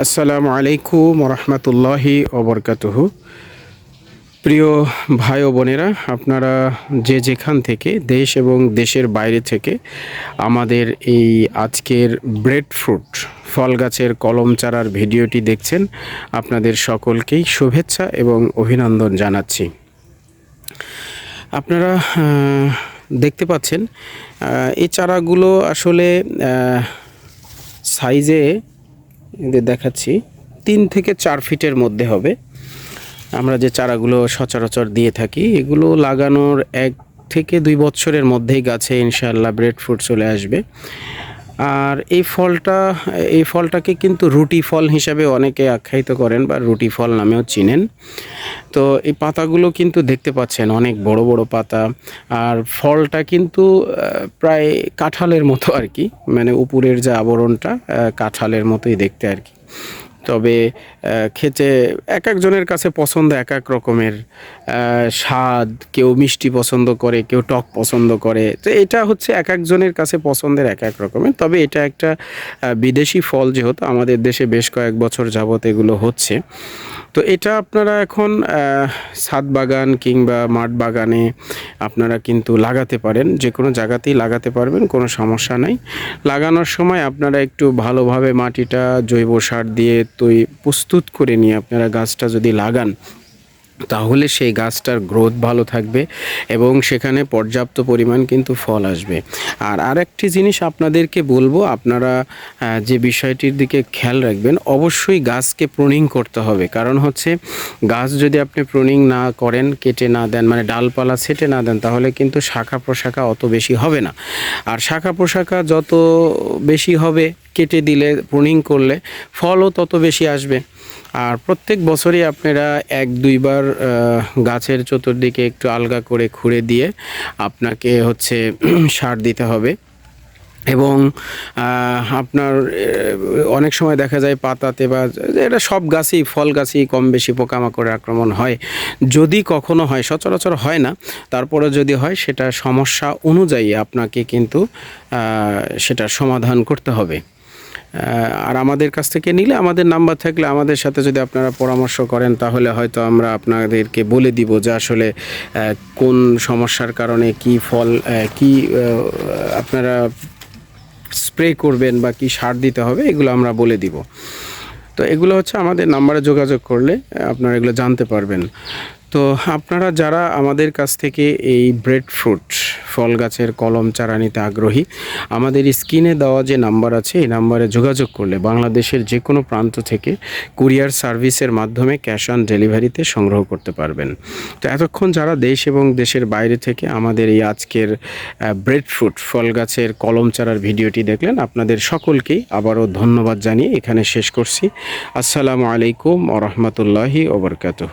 আসসালামু আলাইকুম রহমতুল্লাহি ওবরকাতুহ। প্রিয় ভাই ও বোনেরা, আপনারা যে যেখান থেকে দেশ এবং দেশের বাইরে থেকে আমাদের এই আজকের ব্রেড ফ্রুট, ফল গাছের কলম চারার ভিডিওটি দেখছেন, আপনাদের সকলকেই শুভেচ্ছা এবং অভিনন্দন জানাচ্ছি। আপনারা দেখতে পাচ্ছেন এই চারাগুলো আসলে সাইজে দেখাচ্ছি, তিন থেকে চার ফিটের মধ্যে হবে। আমরা যে চারাগুলো সচরাচর দিয়ে থাকি, এগুলো লাগানোর এক থেকে দুই বছরের মধ্যেই গাছে ইনশাআল্লাহ ব্রেড ফ্রুট চলে আসবে। আর এই ফলটা, এই ফলটাকে কিন্তু রুটি ফল হিসাবে অনেকে আখ্যায়িত করেন বা রুটি ফল নামেও চিনেন। তো এই পাতাগুলো কিন্তু দেখতে পাচ্ছেন, অনেক বড় বড় পাতা। আর ফলটা কিন্তু প্রায় কাঁঠালের মতো আর কি মানে উপরের যে আবরণটা কাঁঠালের মতোই দেখতে আর কি। তবে খেতে এক একজনের কাছে পছন্দ এক এক রকমের স্বাদ, কেউ মিষ্টি পছন্দ করে, কেউ টক পছন্দ করে। তো এটা হচ্ছে এক একজনের কাছে পছন্দের এক এক রকমের। তবে এটা একটা বিদেশি ফল যেহেতু আমাদের দেশে বেশ কয়েক বছর যাবত এগুলো হচ্ছে। তো এটা আপনারা এখন ছাদ বাগান কিংবা মাঠ বাগানে আপনারা কিন্তু লাগাতে পারেন। যে কোনো জায়গাতেই লাগাতে পারবেন, কোনো সমস্যা নাই। লাগানোর সময় আপনারা একটু ভালোভাবে মাটিটা জৈব সার দিয়ে তৈ প্রস্তুত করে নিয়ে আপনারা গাছটা যদি লাগান তাহলে সেই গাছটার গ্রোথ ভালো থাকবে এবং সেখানে পর্যাপ্ত পরিমাণ কিন্তু ফল আসবে। আর আরেকটি জিনিস আপনাদেরকে বলব, আপনারা যে বিষয়টির দিকে খেয়াল রাখবেন, অবশ্যই গাছকে প্রুনিং করতে হবে। কারণ হচ্ছে, গাছ যদি আপনি প্রুনিং না করেন, কেটে না দেন মানে ডালপালা ছেটে না দেন, তাহলে কিন্তু শাখা প্রশাখা অত বেশি হবে না। আর শাখা প্রশাখা যত বেশি হবে, কেটে দিলে প্রুনিং করলে, ফলও তত বেশি আসবে। আর প্রত্যেক বছরই আপনারা এক, দুইবার গাছের চতুর্দিকে একটু আলগা করে খুঁড়ে দিয়ে আপনাকে হচ্ছে সার দিতে হবে। এবং আপনার অনেক সময় দেখা যায় পাতাতে বা এটা সব গাছেই, ফল গাছেই কম বেশি পোকামাকড়ের আক্রমণ হয়। যদি কখনো হয়, সচরাচর হয় না তারপরে যদি হয়, সেটা সমস্যা অনুযায়ী আপনাকে কিন্তু সেটার সমাধান করতে হবে। আর আমাদের কাছ থেকে নিলে আমাদের নাম্বার থাকলে আমাদের সাথে যদি আপনারা পরামর্শ করেন, তাহলে হয়তো আমরা আপনাদেরকে বলে দিব যে আসলে কোন সমস্যার কারণে কি ফল কি আপনারা স্প্রে করবেন বা কি সার দিতে হবে, এগুলো আমরা বলে দিব। তো এগুলো হচ্ছে আমাদের নাম্বারে যোগাযোগ করলে আপনারা এগুলো জানতে পারবেন। তো আপনারা যারা আমাদের কাছ থেকে এই ব্রেড ফ্রুট ফল গাছের কলম চারা নিতে আগ্রহী। আমাদের স্ক্রিনে দেওয়া যে নাম্বার আছে, এই নাম্বারে যোগাযোগ করলে বাংলাদেশের যে কোনো প্রান্ত থেকে কুরিয়ার সার্ভিসের মাধ্যমে ক্যাশ অন ডেলিভারিতে সংগ্রহ করতে পারবেন। তো এতক্ষণ যারা দেশ এবং দেশের বাইরে থেকে আমাদের এই আজকের ব্রেড ফ্রুট ফল গাছের কলম চারার ভিডিওটি দেখলেন, আপনাদের সকলকেই আবারও ধন্যবাদ জানিয়ে এখানে শেষ করছি। আসসালামু আলাইকুম ওরহমতুল্লাহি ওবরকাতহ